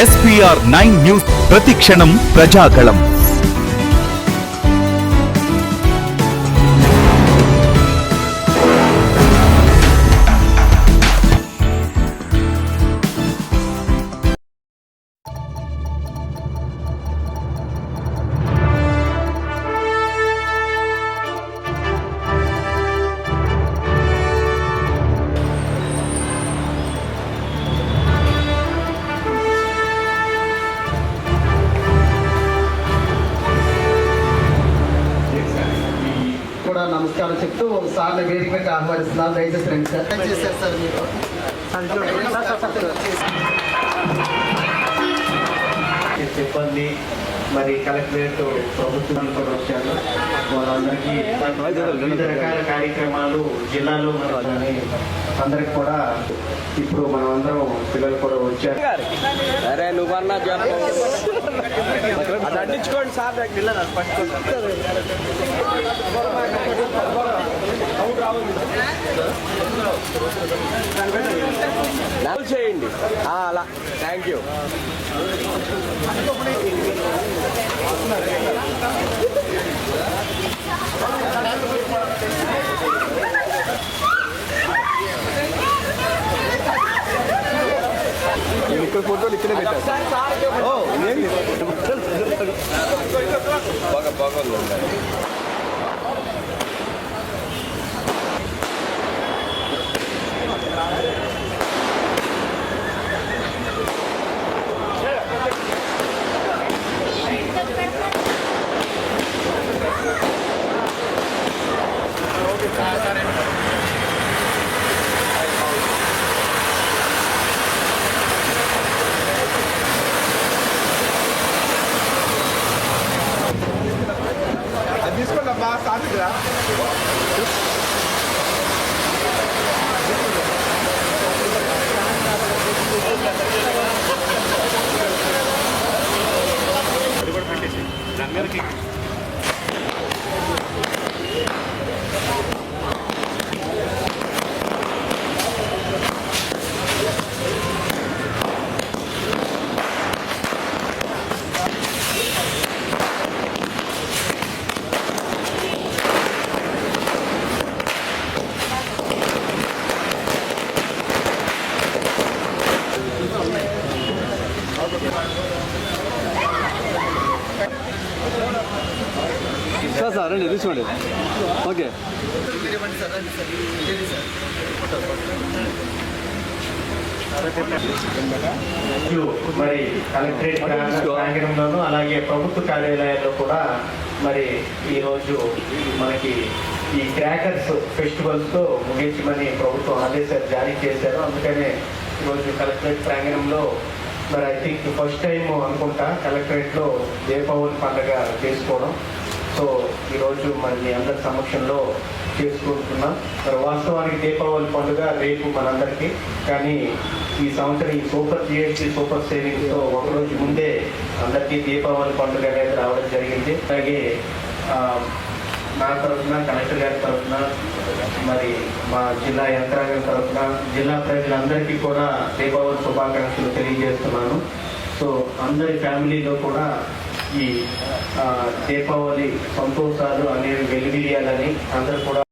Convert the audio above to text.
SPR nine news ప్రతిక్షణం ప్రజాగళం. కూడా నమస్కారం చెప్తూ సార్ని వేదికకి ఆహ్వానిస్తున్నాను. దయచేసి రండి సార్. చేశారు సార్ మీరు? సిబ్బంది మరి కలెక్టరేట్ ప్రభుత్వం కూడా వచ్చారు. వాళ్ళందరికీ వివిధ రకాల కార్యక్రమాలు జిల్లాలో మరి అందరికి కూడా ఇప్పుడు మనం అందరం పిల్లలు కూడా వచ్చారు. అరే నువ్వన్నా అది సార్ పిల్లలు నవ్వు చేయండి. అలా. థ్యాంక్ యూ ఇక్కడ ఫోటోలు ఇక్కడే పెట్టారు. ఓ ఏంది? బాగా да. సార్ సార్ రండి తీసుకోండి. ఓకే. మరి కలెక్టరేట్ ప్రాంగణంలోను అలాగే ప్రభుత్వ కార్యాలయాల్లో కూడా మరి ఈ రోజు మనకి ఈ క్రాకర్స్ ఫెస్టివల్స్తో ముగించమని ప్రభుత్వం ఆదేశాలు జారీ చేశారు. అందుకనే ఈరోజు కలెక్టరేట్ ప్రాంగణంలో మరి ఐ థింక్ ఫస్ట్ టైం అనుకుంటా కలెక్టరేట్లో దీపావళి పండుగ చేసుకోవడం. సో ఈరోజు మరి మీ అందరి సమక్షంలో చేసుకుంటున్నాం. మరి వాస్తవానికి దీపావళి పండుగ రేపు మనందరికీ. కానీ ఈ సంవత్సరం ఈ సూపర్ జిఎస్టీ సూపర్ సేవింగ్స్ ఒకరోజు ముందే అందరికీ దీపావళి పండుగ అనేది రావడం జరిగింది. అలాగే నా తరఫున కలెక్టర్ గారి తరఫున మరి మా జిల్లా యంత్రాంగం తరఫున జిల్లా ప్రజలందరికీ కూడా దీపావళి శుభాకాంక్షలు తెలియజేస్తున్నాను. సో అందరి ఫ్యామిలీలో కూడా ఈ దీపావళి సంతోషాలు అనేవి వెలువీయాలని అందరూ కూడా